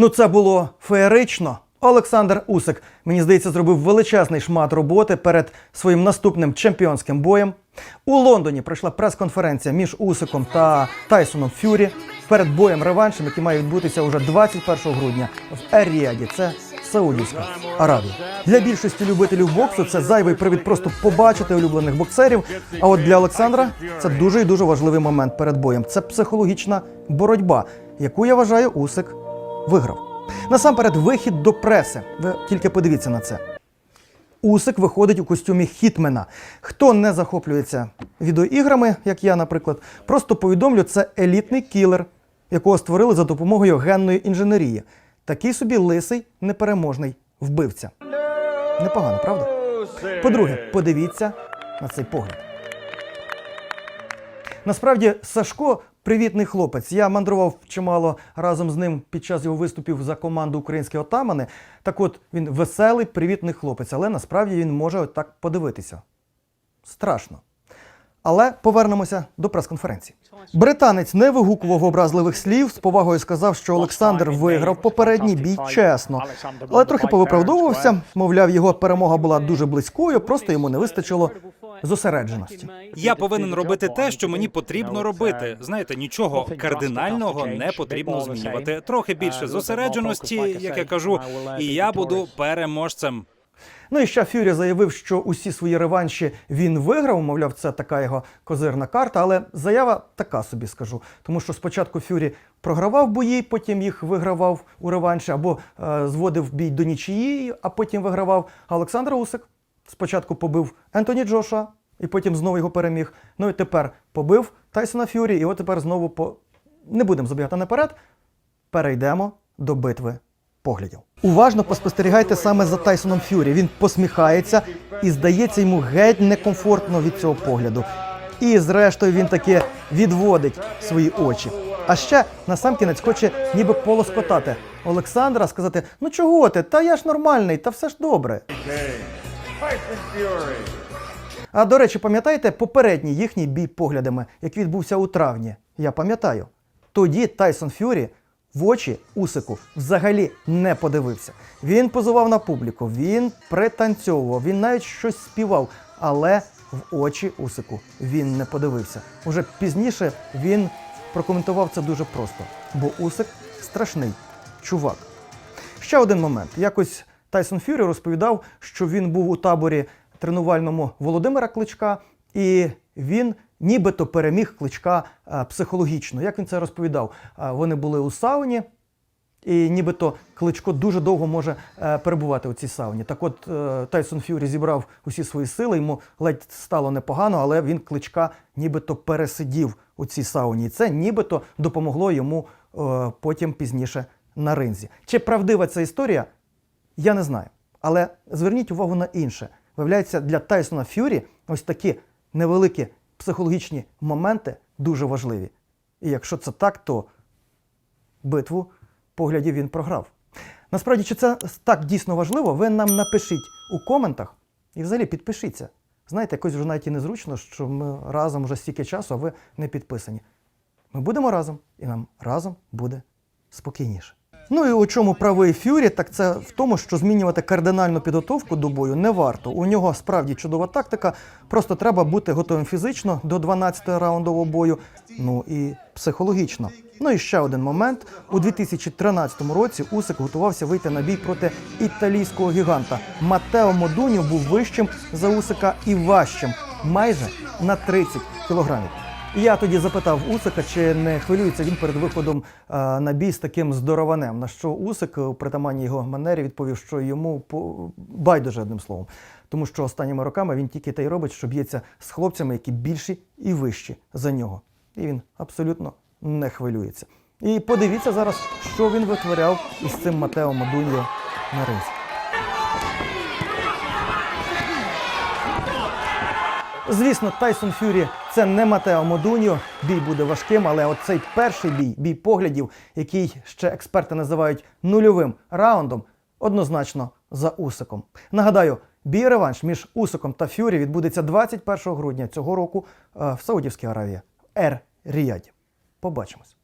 Ну, це було феєрично. Олександр Усик, мені здається, зробив величезний шмат роботи перед своїм наступним чемпіонським боєм. У Лондоні пройшла прес-конференція між Усиком та Тайсоном Фюрі перед боєм реваншем, який має відбутися уже 21 грудня в Ер-Ріаді. Це Саудівська Аравія. Для більшості любителів боксу це зайвий привід просто побачити улюблених боксерів. А от для Олександра це дуже і дуже важливий момент перед боєм. Це психологічна боротьба, яку я вважаю, Усик виграв. Насамперед, вихід до преси. Ви тільки подивіться на це. Усик виходить у костюмі хітмена. Хто не захоплюється відеоіграми, як я, наприклад, просто повідомлю, це елітний кілер, якого створили за допомогою генної інженерії. Такий собі лисий, непереможний вбивця. Непогано, правда? По-друге, подивіться на цей погляд. Насправді, Сашко привітний хлопець. Я мандрував чимало разом з ним під час його виступів за команду Українські отамани. Так от він веселий, привітний хлопець, але насправді він може отак подивитися. Страшно. Але повернемося до прес-конференції. Британець не вигукував образливих слів, з повагою сказав, що Олександр виграв попередній бій чесно, але трохи повиправдовувався. Мовляв, його перемога була дуже близькою, просто йому не вистачило зосередженості. Я повинен робити те, що мені потрібно робити. Знаєте, нічого кардинального не потрібно змінювати. Трохи більше зосередженості, як я кажу, і я буду переможцем. Ну і ще Фюрі заявив, що усі свої реванші він виграв. Мовляв, це така його козирна карта. Але заява така собі скажу. Тому що спочатку Фюрі програвав бої, потім їх вигравав у реванші, або е, зводив бій до нічиї, а потім вигравав. А Олександр Усик спочатку побив Ентоні Джоша, і потім знову його переміг. Ну і тепер побив Тайсона Фюрі, і от тепер знову по не будемо забігати наперед. Перейдемо до битви поглядів. Уважно поспостерігайте саме за Тайсоном Фюрі. Він посміхається і здається йому геть некомфортно від цього погляду. І зрештою він таки відводить свої очі. А ще насамкінець хоче ніби полоскотати Олександра, сказати: ну чого ти? Та я ж нормальний, та все ж добре. А до речі, пам'ятаєте попередній їхній бій поглядами, який відбувся у травні? Я пам'ятаю. Тоді Тайсон Фюрі в очі Усику взагалі не подивився. Він позував на публіку, він пританцьовував, він навіть щось співав, але в очі Усику він не подивився. Уже пізніше він прокоментував це дуже просто, бо Усик страшний чувак. Ще один момент. Якось Тайсон Фюрі розповідав, що він був у таборі тренувальному Володимира Кличка, і він нібито переміг кличка е, психологічно. Як він це розповідав? Е, Вони були у сауні, і нібито кличко дуже довго може е, перебувати у цій сауні. Так от Тайсон Фюрі зібрав усі свої сили, йому ледь стало непогано, але він кличка нібито пересидів у цій сауні. І це нібито допомогло йому потім пізніше на ринзі. Чи правдива ця історія? Я не знаю. Але зверніть увагу на інше. Виявляється, для Тайсона Фюрі ось такі невеликі психологічні моменти дуже важливі. І якщо це так, то битву поглядів він програв. Насправді, чи це так дійсно важливо, ви нам напишіть у коментах і взагалі підпишіться. Знаєте, якось вже навіть і незручно, що ми разом вже стільки часу, а ви не підписані. Ми будемо разом, і нам разом буде спокійніше. Ну і у чому правий Фюрі, так це в тому, що змінювати кардинальну підготовку до бою не варто. У нього справді чудова тактика. Просто треба бути готовим фізично до 12-го раундового бою, ну і психологічно. Ну і ще один момент. У 2013 році Усик готувався вийти на бій проти італійського гіганта. Матео Модуньо був вищим за Усика і важчим майже на 30 кілограмів. Я тоді запитав Усика, чи не хвилюється він перед виходом е, на бій з таким здорованем. На що Усик у притаманній його манері відповів, що йому по... байдуже одним словом. Тому що останніми роками він тільки те й робить, що б'ється з хлопцями, які більші і вищі за нього. І він абсолютно не хвилюється. І подивіться зараз, що він витворяв із цим Матео Мадуньо на ринзі. Звісно, Тайсон Фюрі це не Матео Модуньо. Бій буде важким, але оцей перший бій, бій поглядів, який ще експерти називають нульовим раундом, однозначно за Усиком. Нагадаю, бій реванш між Усиком та Фюрі відбудеться 21 грудня цього року е, в Саудівській Аравії, Ер Ріяді. Побачимось.